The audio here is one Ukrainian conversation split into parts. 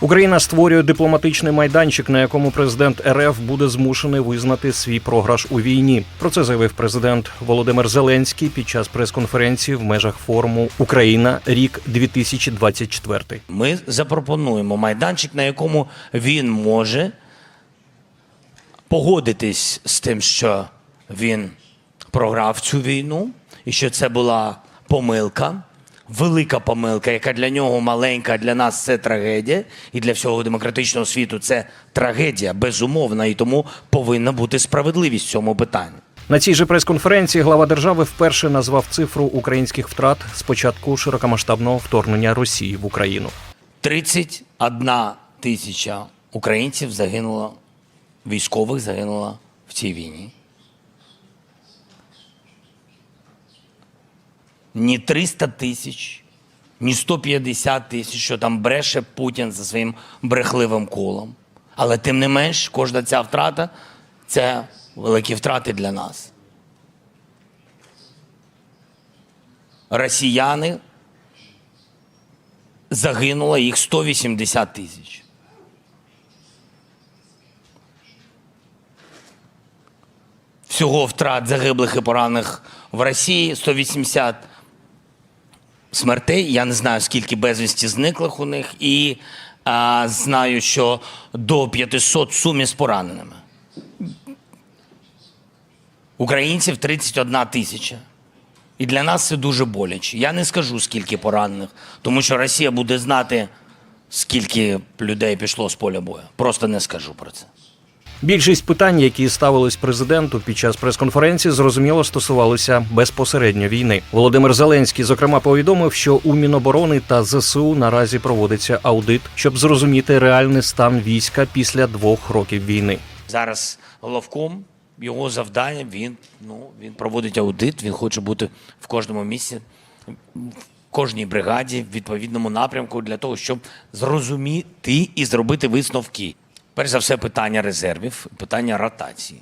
Україна створює дипломатичний майданчик, на якому президент РФ буде змушений визнати свій програш у війні. Про це заявив президент Володимир Зеленський під час прес-конференції в межах форуму Україна рік 2024. Ми запропонуємо майданчик, на якому він може погодитись з тим, що він програв цю війну, і що це була помилка, велика помилка, яка для нього маленька, а для нас це трагедія, і для всього демократичного світу це трагедія, безумовна, і тому повинна бути справедливість в цьому питанні. На цій же прес-конференції глава держави вперше назвав цифру українських втрат з початку широкомасштабного вторгнення Росії в Україну. 31 тисяча українців загинуло, військових загинуло в цій війні. Ні 300 тисяч, ні 150 тисяч, що там бреше Путін за своїм брехливим колом. Але тим не менш, кожна ця втрата це великі втрати для нас. Росіяни загинуло їх 180 тисяч. Всього втрат загиблих і поранених в Росії 180 смертей. Я не знаю, скільки безвісті зниклих у них, і а, знаю, що до 500 в сумі з пораненими. Українців 31 тисяча. І для нас це дуже боляче. Я не скажу, скільки поранених, тому що Росія буде знати, скільки людей пішло з поля бою. Просто не скажу про це. Більшість питань, які ставились президенту під час прес-конференції, зрозуміло стосувалися безпосередньо війни. Володимир Зеленський, зокрема, повідомив, що у Міноборони та ЗСУ наразі проводиться аудит, щоб зрозуміти реальний стан війська після двох років війни. Зараз головком його завдання він, ну, він проводить аудит, він хоче бути в кожному місці, в кожній бригаді, в відповідному напрямку для того, щоб зрозуміти і зробити висновки. Перш за все, питання резервів, питання ротації.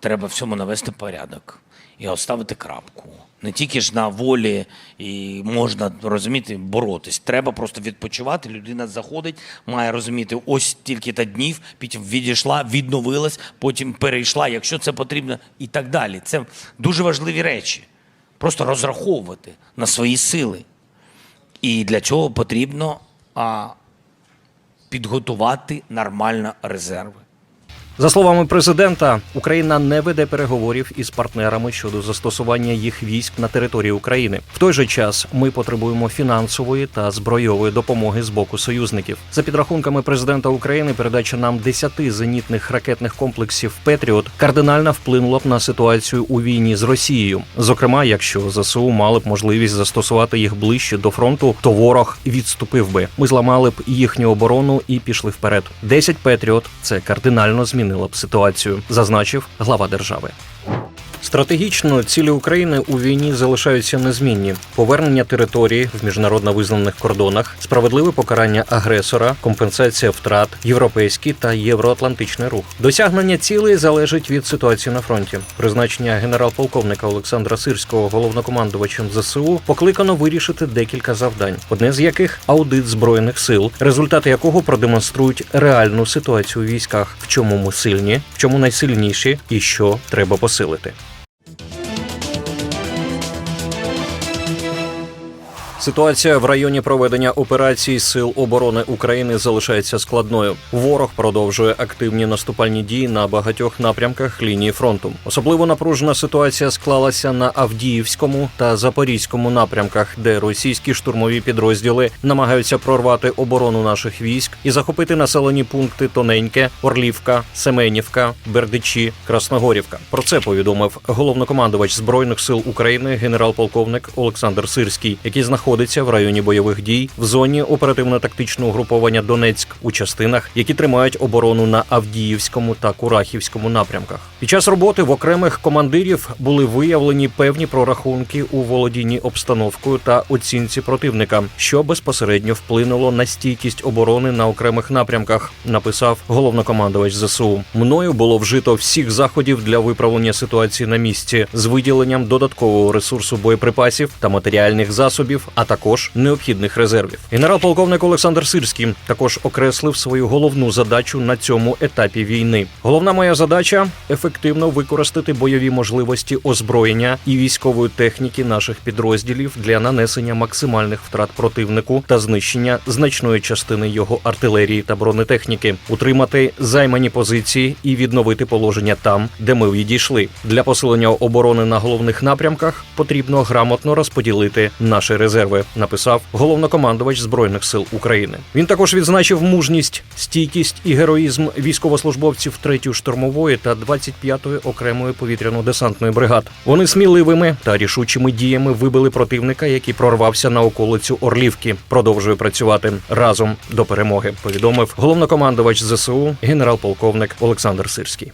Треба всьому навести порядок і оставити крапку. Не тільки ж на волі і можна розуміти, боротись. Треба просто відпочивати. Людина заходить, має розуміти, ось тільки та днів, потім відійшла, відновилась, потім перейшла, якщо це потрібно, і так далі. Це дуже важливі речі. Просто розраховувати на свої сили. І для цього потрібно а, підготувати нормально резерви. За словами президента, Україна не веде переговорів із партнерами щодо застосування їх військ на території України. В той же час ми потребуємо фінансової та збройової допомоги з боку союзників. За підрахунками президента України, передача нам 10 зенітних ракетних комплексів Петріот кардинально вплинула б на ситуацію у війні з Росією. Зокрема, якщо ЗСУ мали б можливість застосувати їх ближче до фронту, то ворог відступив би. Ми зламали б їхню оборону і пішли вперед. 10 Петріот це кардинально змінило б ситуацію, зазначив глава держави. Стратегічно цілі України у війні залишаються незмінні: повернення території в міжнародно визнаних кордонах, справедливе покарання агресора, компенсація втрат, європейський та євроатлантичний рух. Досягнення цілей залежить від ситуації на фронті. Призначення генерал-полковника Олександра Сирського головнокомандувачем ЗСУ покликано вирішити декілька завдань, одне з яких аудит збройних сил, результати якого продемонструють реальну ситуацію у військах, в чому ми сильні, в чому найсильніші і що треба посилити. Ситуація в районі проведення операцій Сил оборони України залишається складною. Ворог продовжує активні наступальні дії на багатьох напрямках лінії фронту. Особливо напружена ситуація склалася на Авдіївському та Запорізькому напрямках, де російські штурмові підрозділи намагаються прорвати оборону наших військ і захопити населені пункти Тоненьке, Орлівка, Семенівка, Бердичі, Красногорівка. Про це повідомив головнокомандувач збройних сил України генерал-полковник Олександр Сирський, який знаходиться в районі бойових дій в зоні оперативно-тактичного угруповання Донецьк у частинах, які тримають оборону на Авдіївському та Курахівському напрямках. Під час роботи в окремих командирів були виявлені певні прорахунки у володінні обстановкою та оцінці противника, що безпосередньо вплинуло на стійкість оборони на окремих напрямках. Написав головнокомандувач ЗСУ. Мною було вжито всіх заходів для виправлення ситуації на місці з виділенням додаткового ресурсу боєприпасів та матеріальних засобів, а також необхідних резервів. Генерал-полковник Олександр Сирський також окреслив свою головну задачу на цьому етапі війни. Головна моя задача ефективно використати бойові можливості озброєння і військової техніки наших підрозділів для нанесення максимальних втрат противнику та знищення значної частини його артилерії та бронетехніки, утримати займані позиції і відновити положення там, де ми відійшли. Для посилення оборони на головних напрямках потрібно грамотно розподілити наші резерви. Написав головнокомандувач збройних сил України. Він також відзначив мужність, стійкість і героїзм військовослужбовців 3-ї штурмової та 25-ї окремої повітряно-десантної бригад. Вони сміливими та рішучими діями вибили противника, який прорвався на околицю Орлівки. Продовжує працювати разом до перемоги. Повідомив головнокомандувач ЗСУ генерал-полковник Олександр Сирський.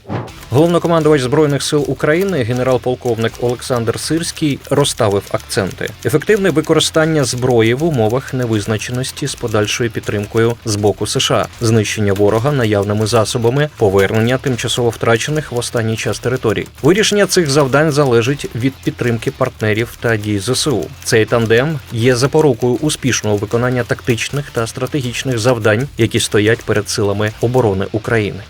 Головнокомандувач збройних сил України, генерал-полковник Олександр Сирський, розставив акценти: ефективне використання зброї в умовах невизначеності з подальшою підтримкою з боку США, знищення ворога наявними засобами, повернення тимчасово втрачених в останній час територій. Вирішення цих завдань залежить від підтримки партнерів та дій ЗСУ. Цей тандем є запорукою успішного виконання тактичних та стратегічних завдань, які стоять перед силами оборони України.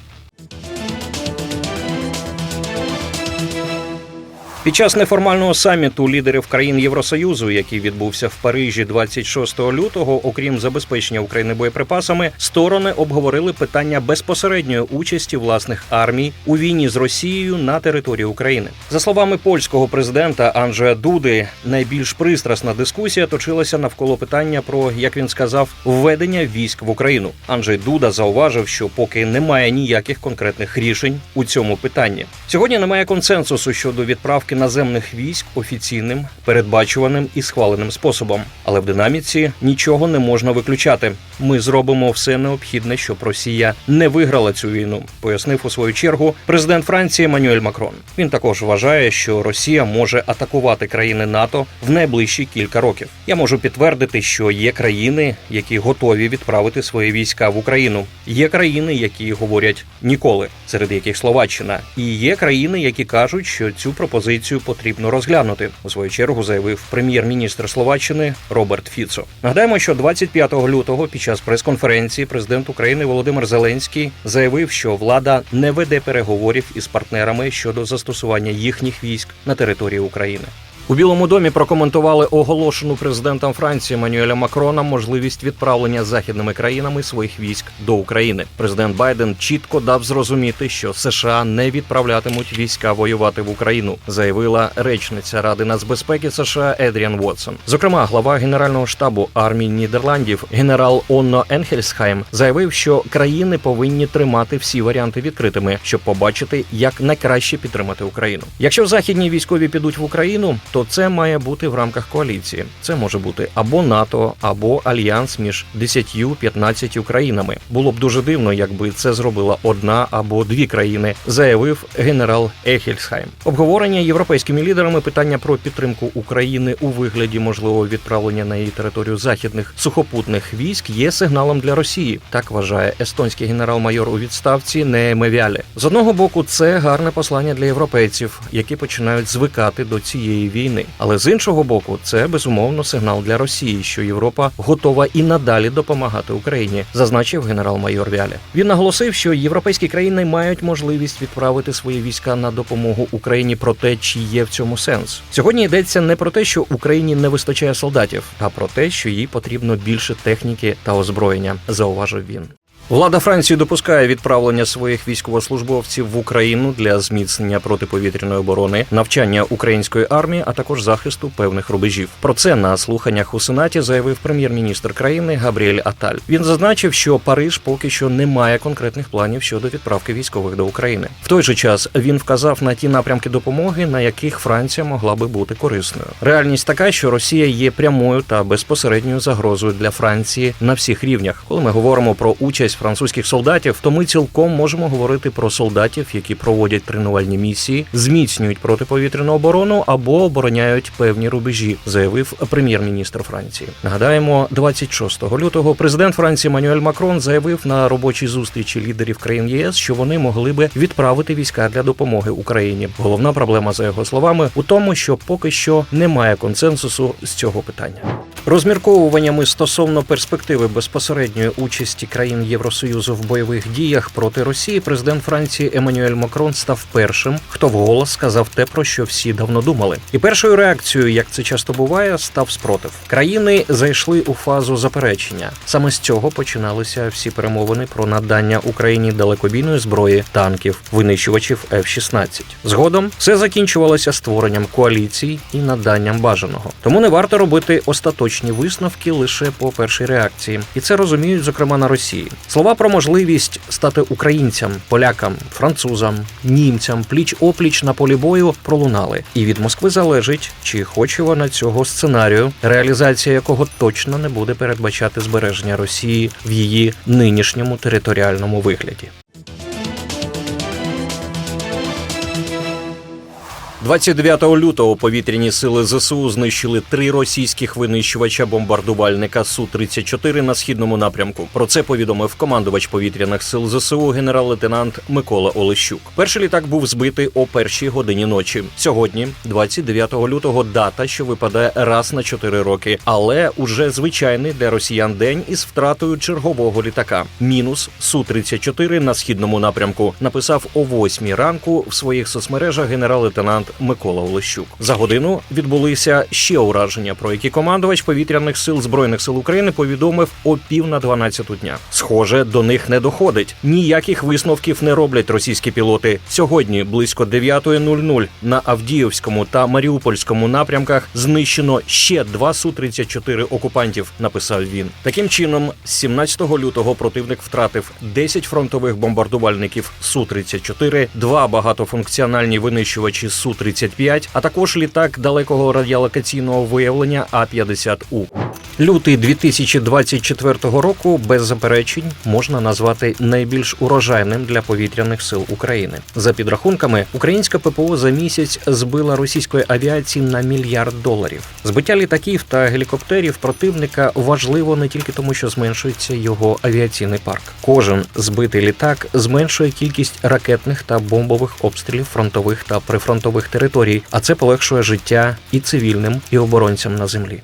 Під час неформального саміту лідерів країн Євросоюзу, який відбувся в Парижі 26 лютого, окрім забезпечення України боєприпасами, сторони обговорили питання безпосередньої участі власних армій у війні з Росією на території України. За словами польського президента Анджея Дуди, найбільш пристрасна дискусія точилася навколо питання про, як він сказав, введення військ в Україну. Анджей Дуда зауважив, що поки немає ніяких конкретних рішень у цьому питанні. Сьогодні немає консенсусу щодо відправки наземних військ офіційним, передбачуваним і схваленим способом. Але в динаміці нічого не можна виключати. Ми зробимо все необхідне, щоб Росія не виграла цю війну, пояснив у свою чергу президент Франції Еммануель Макрон. Він також вважає, що Росія може атакувати країни НАТО в найближчі кілька років. Я можу підтвердити, що є країни, які готові відправити свої війська в Україну. Є країни, які говорять ніколи, серед яких Словаччина, і є країни, які кажуть, що цю пропозицію потрібно розглянути. У свою чергу заявив прем'єр-міністр Словаччини Роберт Фіцо. Нагадаємо, що 25 лютого під час прес-конференції президент України Володимир Зеленський заявив, що влада не веде переговорів із партнерами щодо застосування їхніх військ на території України. У Білому домі прокоментували оголошену президентом Франції Мануеля Макрона можливість відправлення західними країнами своїх військ до України. Президент Байден чітко дав зрозуміти, що США не відправлятимуть війська воювати в Україну, заявила речниця Ради нацбезпеки США Едріан Вотсон. Зокрема, глава генерального штабу армії Нідерландів генерал Онно Енхельсхайм заявив, що країни повинні тримати всі варіанти відкритими, щоб побачити, як найкраще підтримати Україну. Якщо західні військові підуть в Україну, то це має бути в рамках коаліції. Це може бути або НАТО, або альянс між 10-15 країнами. Було б дуже дивно, якби це зробила одна або дві країни, заявив генерал Ехельсхайм. Обговорення європейськими лідерами питання про підтримку України у вигляді можливого відправлення на її територію західних сухопутних військ є сигналом для Росії. Так вважає естонський генерал-майор у відставці Нееме З одного боку, це гарне послання для європейців, які починають звикати до цієї війни. Але з іншого боку, це безумовно сигнал для Росії, що Європа готова і надалі допомагати Україні, зазначив генерал-майор Вяле. Він наголосив, що європейські країни мають можливість відправити свої війська на допомогу Україні. Проте чи є в цьому сенс? Сьогодні йдеться не про те, що Україні не вистачає солдатів, а про те, що їй потрібно більше техніки та озброєння, зауважив він. Влада Франції допускає відправлення своїх військовослужбовців в Україну для зміцнення протиповітряної оборони, навчання української армії, а також захисту певних рубежів. Про це на слуханнях у сенаті заявив прем'єр-міністр країни Габріель Аталь. Він зазначив, що Париж поки що не має конкретних планів щодо відправки військових до України. В той же час він вказав на ті напрямки допомоги, на яких Франція могла би бути корисною. Реальність така, що Росія є прямою та безпосередньою загрозою для Франції на всіх рівнях. Коли ми говоримо про участь замість французьких солдатів, то ми цілком можемо говорити про солдатів, які проводять тренувальні місії, зміцнюють протиповітряну оборону або обороняють певні рубежі, заявив прем'єр-міністр Франції. Нагадаємо, 26 лютого президент Франції Мануель Макрон заявив на робочій зустрічі лідерів країн ЄС, що вони могли би відправити війська для допомоги Україні. Головна проблема, за його словами, у тому, що поки що немає консенсусу з цього питання. Розмірковуваннями стосовно перспективи безпосередньої участі країн Євросоюзу в бойових діях проти Росії, президент Франції Еммануель Макрон став першим, хто вголос сказав те, про що всі давно думали. І першою реакцією, як це часто буває, став спротив. Країни зайшли у фазу заперечення. Саме з цього починалися всі перемовини про надання Україні далекобійної зброї, танків, винищувачів F-16. Згодом все закінчувалося створенням коаліцій і наданням бажаного. Тому не варто робити остаточні висновки лише по першій реакції, і це розуміють зокрема на Росії. Слова про можливість стати українцям, полякам, французам, німцям пліч опліч на полі бою пролунали. І від Москви залежить, чи хоче вона цього сценарію, реалізація якого точно не буде передбачати збереження Росії в її нинішньому територіальному вигляді. 29 лютого повітряні сили ЗСУ знищили три російських винищувача бомбардувальника су 34 на східному напрямку. Про це повідомив командувач повітряних сил ЗСУ генерал-лейтенант Микола Олещук. Перший літак був збитий о першій годині ночі. Сьогодні, 29 лютого, дата, що випадає раз на 4 роки, але уже звичайний для росіян день із втратою чергового літака. Мінус су 34 на східному напрямку. Написав о 8 ранку в своїх соцмережах генерал-лейтенант Микола Олещук. За годину відбулися ще ураження, про які командувач повітряних сил збройних сил України повідомив о пів на 12 дня. Схоже, до них не доходить. Ніяких висновків не роблять російські пілоти. Сьогодні близько 9.00 на Авдіївському та Маріупольському напрямках знищено ще два су 34 окупантів. Написав він. Таким чином, з 17 лютого противник втратив 10 фронтових бомбардувальників су 34 два багатофункціональні винищувачі су 35 а також літак далекого радіолокаційного виявлення А 50 У. Лютий 2024 року без заперечень можна назвати найбільш урожайним для повітряних сил України. За підрахунками, українська ППО за місяць збила російської авіації на мільярд доларів. Збиття літаків та гелікоптерів противника важливо не тільки тому, що зменшується його авіаційний парк. Кожен збитий літак зменшує кількість ракетних та бомбових обстрілів фронтових та прифронтових територій, а це полегшує життя і цивільним, і оборонцям на землі.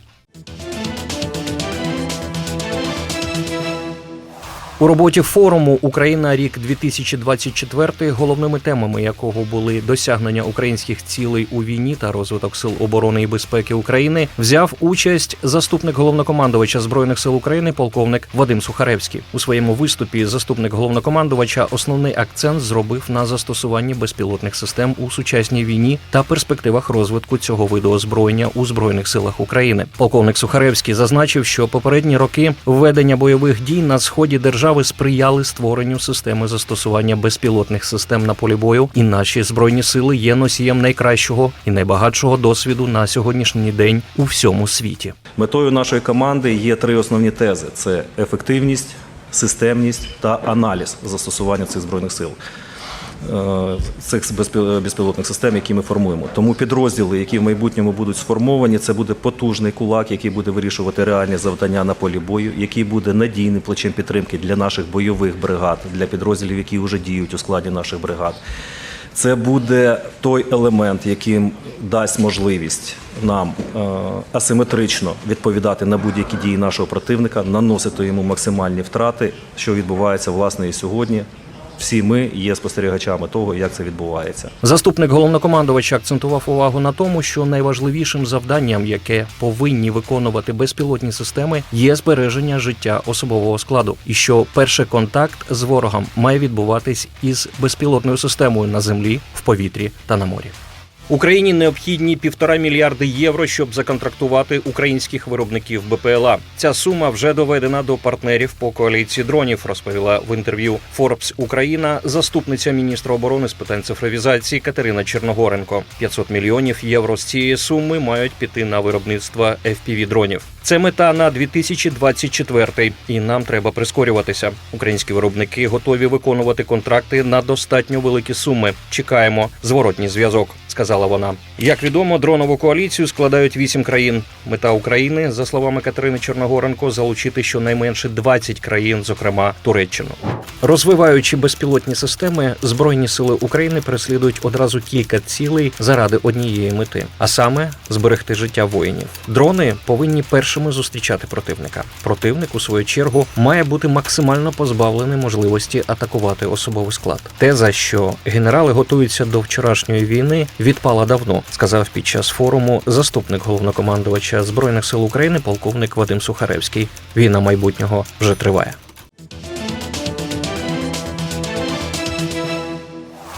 У роботі форуму Україна рік 2024 головними темами якого були досягнення українських цілей у війні та розвиток сил оборони і безпеки України, взяв участь заступник головнокомандувача збройних сил України, полковник Вадим Сухаревський. У своєму виступі заступник головнокомандувача основний акцент зробив на застосуванні безпілотних систем у сучасній війні та перспективах розвитку цього виду озброєння у збройних силах України. Полковник Сухаревський зазначив, що попередні роки введення бойових дій на сході держави сприяли створенню системи застосування безпілотних систем на полі бою, і наші збройні сили є носієм найкращого і найбагатшого досвіду на сьогоднішній день у всьому світі. Метою нашої команди є три основні тези: це ефективність, системність та аналіз застосування цих збройних сил. Е, Цих безпі- безпілотних систем, які ми формуємо. Тому підрозділи, які в майбутньому будуть сформовані, це буде потужний кулак, який буде вирішувати реальні завдання на полі бою, який буде надійним плечем підтримки для наших бойових бригад, для підрозділів, які вже діють у складі наших бригад. Це буде той елемент, який дасть можливість нам е, асиметрично відповідати на будь-які дії нашого противника, наносити йому максимальні втрати, що відбувається власне і сьогодні. Всі ми є спостерігачами того, як це відбувається. Заступник головнокомандувача акцентував увагу на тому, що найважливішим завданням, яке повинні виконувати безпілотні системи, є збереження життя особового складу, і що перший контакт з ворогом має відбуватись із безпілотною системою на землі, в повітрі та на морі. Україні необхідні півтора мільярди євро, щоб законтрактувати українських виробників БПЛА. Ця сума вже доведена до партнерів по коаліції дронів. Розповіла в інтерв'ю Forbes Україна заступниця міністра оборони з питань цифровізації Катерина Черногоренко. 500 мільйонів євро з цієї суми мають піти на виробництво fpv дронів. Це мета на 2024 і нам треба прискорюватися. Українські виробники готові виконувати контракти на достатньо великі суми. Чекаємо зворотній зв'язок, сказала вона. Як відомо, дронову коаліцію складають вісім країн. Мета України, за словами Катерини Чорногоренко, залучити щонайменше 20 країн, зокрема Туреччину. Розвиваючи безпілотні системи, збройні сили України переслідують одразу кілька цілей заради однієї мети, а саме зберегти життя воїнів. Дрони повинні першими зустрічати противника. Противник, у свою чергу, має бути максимально позбавлений можливості атакувати особовий склад. Теза, що генерали готуються до вчорашньої війни, відпала давно, сказав під час форуму заступник головнокомандувача збройних сил України, полковник Вадим Сухаревський. Війна майбутнього вже триває.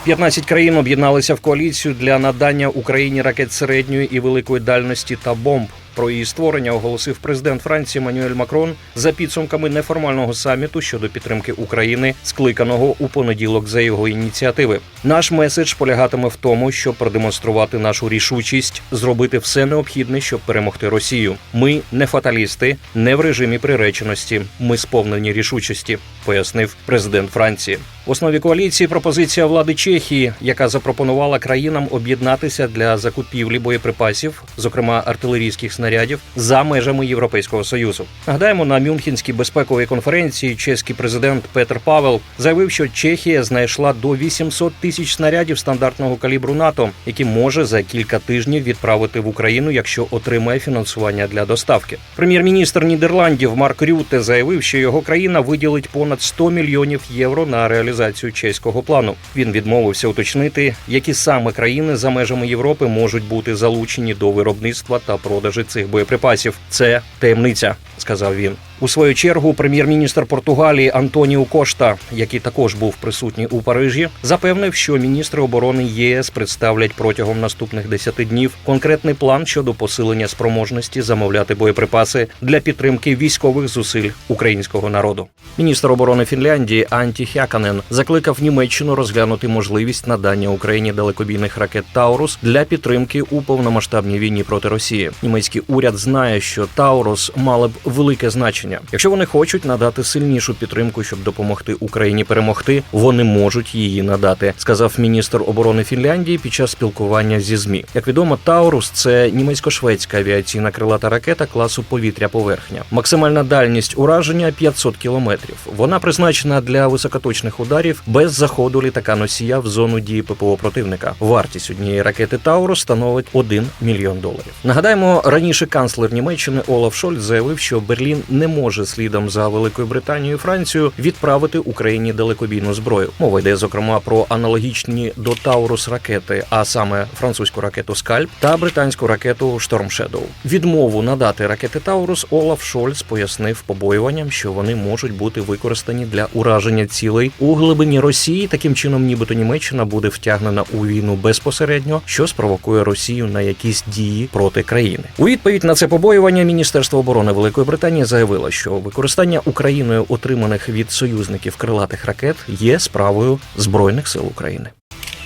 15 країн об'єдналися в коаліцію для надання Україні ракет середньої і великої дальності та бомб. Про її створення оголосив президент Франції Мануель Макрон за підсумками неформального саміту щодо підтримки України, скликаного у понеділок за його ініціативи. Наш меседж полягатиме в тому, щоб продемонструвати нашу рішучість, зробити все необхідне, щоб перемогти Росію. Ми не фаталісти, не в режимі приреченості. Ми сповнені рішучості, пояснив президент Франції. В основі коаліції пропозиція влади Чехії, яка запропонувала країнам об'єднатися для закупівлі боєприпасів, зокрема артилерійських снарядів, за межами Європейського союзу. Нагадаємо, на Мюнхенській безпековій конференції чеський президент Петр Павел заявив, що Чехія знайшла до 800 тисяч снарядів стандартного калібру НАТО, які може за кілька тижнів відправити в Україну, якщо отримає фінансування для доставки. Прем'єр-міністр Нідерландів Марк Рюте заявив, що його країна виділить понад 100 мільйонів євро на реалізацію чеського плану. Він відмовився уточнити, які саме країни за межами Європи можуть бути залучені до виробництва та продажі цих боєприпасів. Це таємниця, сказав він. У свою чергу прем'єр-міністр Португалії Антоніу Кошта, який також був присутній у Парижі, запевнив, що міністри оборони ЄС представлять протягом наступних 10 днів конкретний план щодо посилення спроможності замовляти боєприпаси для підтримки військових зусиль українського народу. Міністр оборони Фінляндії Анті Хяканен закликав Німеччину розглянути можливість надання Україні далекобійних ракет Таурус для підтримки у повномасштабній війні проти Росії. Німецький уряд знає, що Таурус мали б велике значення. Якщо вони хочуть надати сильнішу підтримку, щоб допомогти Україні перемогти, вони можуть її надати, сказав міністр оборони Фінляндії під час спілкування зі змі. Як відомо, Таурус це німецько-шведська авіаційна крилата ракета класу повітря-поверхня. Максимальна дальність ураження 500 кілометрів. Вона призначена для високоточних ударів без заходу літака носія в зону дії ППО противника. Вартість однієї ракети Таурус становить 1 мільйон доларів. Нагадаємо, раніше канцлер Німеччини Олаф Шольц заявив, що Берлін не може слідом за Великою Британією і Францією відправити Україні далекобійну зброю. Мова йде зокрема про аналогічні до Таурус ракети, а саме французьку ракету Скальп та британську ракету Storm Shadow. Відмову надати ракети Таурус Олаф Шольц пояснив побоюванням, що вони можуть бути використані для ураження цілей у глибині Росії. Таким чином, нібито Німеччина буде втягнена у війну безпосередньо, що спровокує Росію на якісь дії проти країни. У відповідь на це побоювання Міністерство оборони Великої Британії заявило, що використання Україною отриманих від союзників крилатих ракет є справою збройних сил України.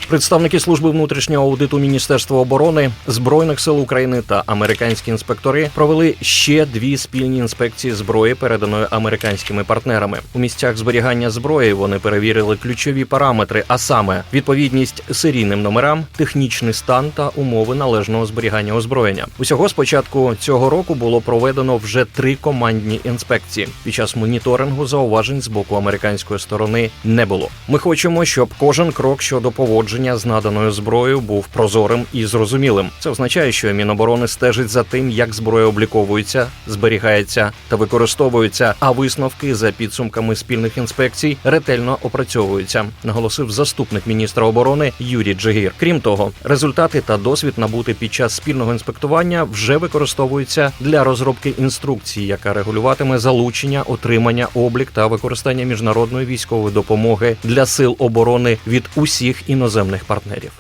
Представники служби внутрішнього аудиту Міністерства оборони збройних сил України та американські інспектори провели ще дві спільні інспекції зброї, переданої американськими партнерами. У місцях зберігання зброї вони перевірили ключові параметри, а саме відповідність серійним номерам, технічний стан та умови належного зберігання озброєння. Усього з початку цього року було проведено вже три командні інспекції. Під час моніторингу зауважень з боку американської сторони не було. Ми хочемо, щоб кожен крок щодо поводження з наданою зброєю був прозорим і зрозумілим. Це означає, що Міноборони стежить за тим, як зброя обліковується, зберігається та використовується. А висновки за підсумками спільних інспекцій ретельно опрацьовуються, наголосив заступник міністра оборони Юрій Джигір. Крім того, результати та досвід набути під час спільного інспектування вже використовуються для розробки інструкції, яка регулюватиме залучення, отримання, облік та використання міжнародної військової допомоги для сил оборони від усіх іноземних партнерів.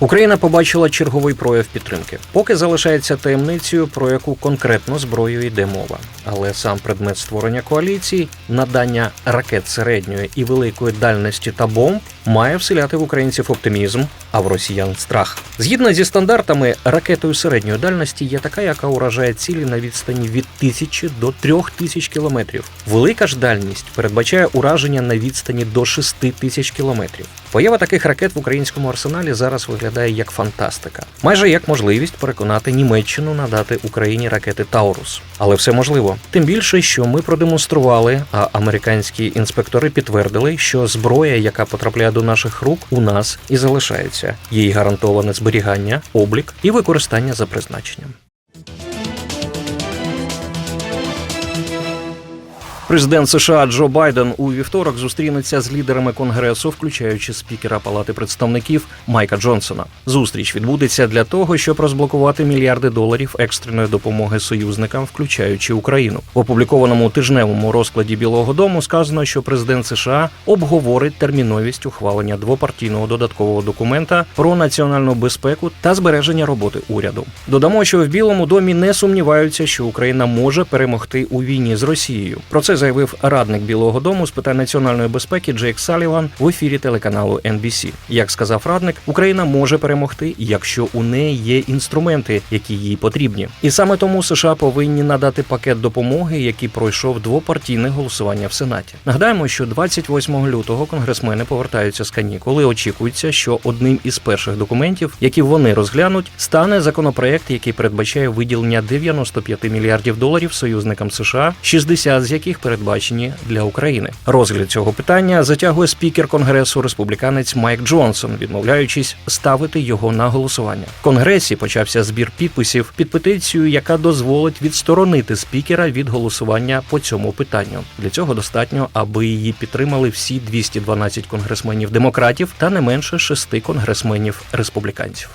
Україна побачила черговий прояв підтримки. Поки залишається таємницею, про яку конкретно зброю йде мова. Але сам предмет створення коаліції, надання ракет середньої і великої дальності та бомб, має вселяти в українців оптимізм, а в росіян страх. Згідно зі стандартами, ракетою середньої дальності є така, яка уражає цілі на відстані від тисячі до трьох тисяч кілометрів. Велика ж дальність передбачає ураження на відстані до 6 тисяч кілометрів. Поява таких ракет в українському арсеналі зараз виглядає як фантастика, майже як можливість переконати Німеччину надати Україні ракети Таурус. Але все можливо. Тим більше, що ми продемонстрували, а американські інспектори підтвердили, що зброя, яка потрапляє до наших рук, у нас і залишається. Їй гарантоване зберігання, облік і використання за призначенням. Президент США Джо Байден у вівторок зустрінеться з лідерами конгресу, включаючи спікера Палати представників Майка Джонсона. Зустріч відбудеться для того, щоб розблокувати мільярди доларів екстреної допомоги союзникам, включаючи Україну. В опублікованому тижневому розкладі Білого Дому сказано, що президент США обговорить терміновість ухвалення двопартійного додаткового документа про національну безпеку та збереження роботи уряду. Додамо, що в Білому домі не сумніваються, що Україна може перемогти у війні з Росією. Про це заявив радник Білого Дому з питань національної безпеки Джейк Саліван в ефірі телеканалу NBC. Як сказав радник, Україна може перемогти, якщо у неї є інструменти, які їй потрібні. І саме тому США повинні надати пакет допомоги, який пройшов двопартійне голосування в Сенаті. Нагадаємо, що 28 лютого конгресмени повертаються з канікули. Очікується, що одним із перших документів, які вони розглянуть, стане законопроект, який передбачає виділення 95 мільярдів доларів союзникам США, 60 з яких передбачені для України. Розгляд цього питання затягує спікер конгресу республіканець Майк Джонсон, відмовляючись ставити його на голосування. В конгресі почався збір підписів під петицію, яка дозволить відсторонити спікера від голосування по цьому питанню. Для цього достатньо, аби її підтримали всі 212 конгресменів демократів та не менше шести конгресменів республіканців.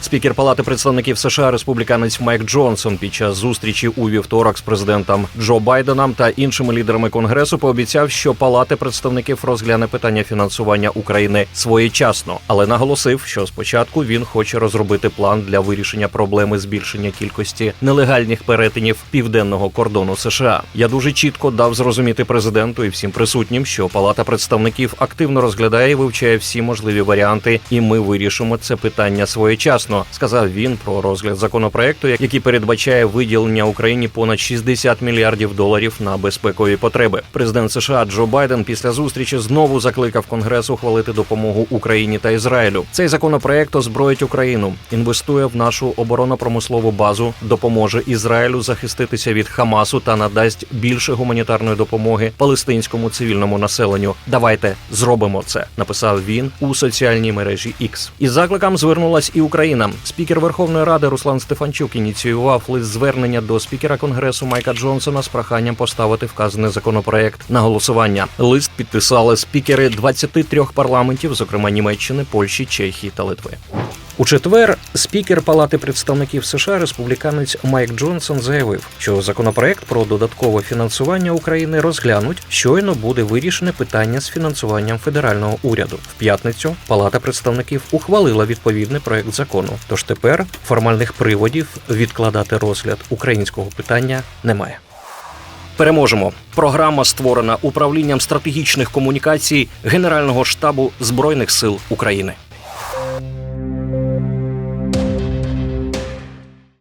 Спікер Палати представників США республіканець Майк Джонсон під час зустрічі у вівторок з президентом Джо Байденом та іншими лідерами конгресу пообіцяв, що Палати представників розгляне питання фінансування України своєчасно, але наголосив, що спочатку він хоче розробити план для вирішення проблеми збільшення кількості нелегальних перетинів південного кордону США. Я дуже чітко дав зрозуміти президенту і всім присутнім, що Палата представників активно розглядає і вивчає всі можливі варіанти, і ми вирішимо це питання своєчасно, сказав він про розгляд законопроекту, який передбачає виділення Україні понад 60 мільярдів доларів на безпекові потреби. Президент США Джо Байден після зустрічі знову закликав Конгрес ухвалити допомогу Україні та Ізраїлю. Цей законопроект озброїть Україну, інвестує в нашу оборонно-промислову базу, допоможе Ізраїлю захиститися від Хамасу та надасть більше гуманітарної допомоги палестинському цивільному населенню. Давайте зробимо це, написав він у соціальній мережі X. Із закликом звернулась і Україна. Спікер Верховної Ради Руслан Стефанчук ініціював лист звернення до спікера Конгресу Майка Джонсона з проханням поставити вказаний законопроект на голосування. Лист підписали спікери 23 парламентів, зокрема Німеччини, Польщі, Чехії та Литви. У четвер спікер Палати представників США республіканець Майк Джонсон заявив, що законопроект про додаткове фінансування України розглянуть щойно буде вирішене питання з фінансуванням федерального уряду. В п'ятницю Палата представників ухвалила відповідний проект закону. Тож тепер формальних приводів відкладати розгляд українського питання немає. Переможемо. Програма створена управлінням стратегічних комунікацій Генерального штабу Збройних сил України.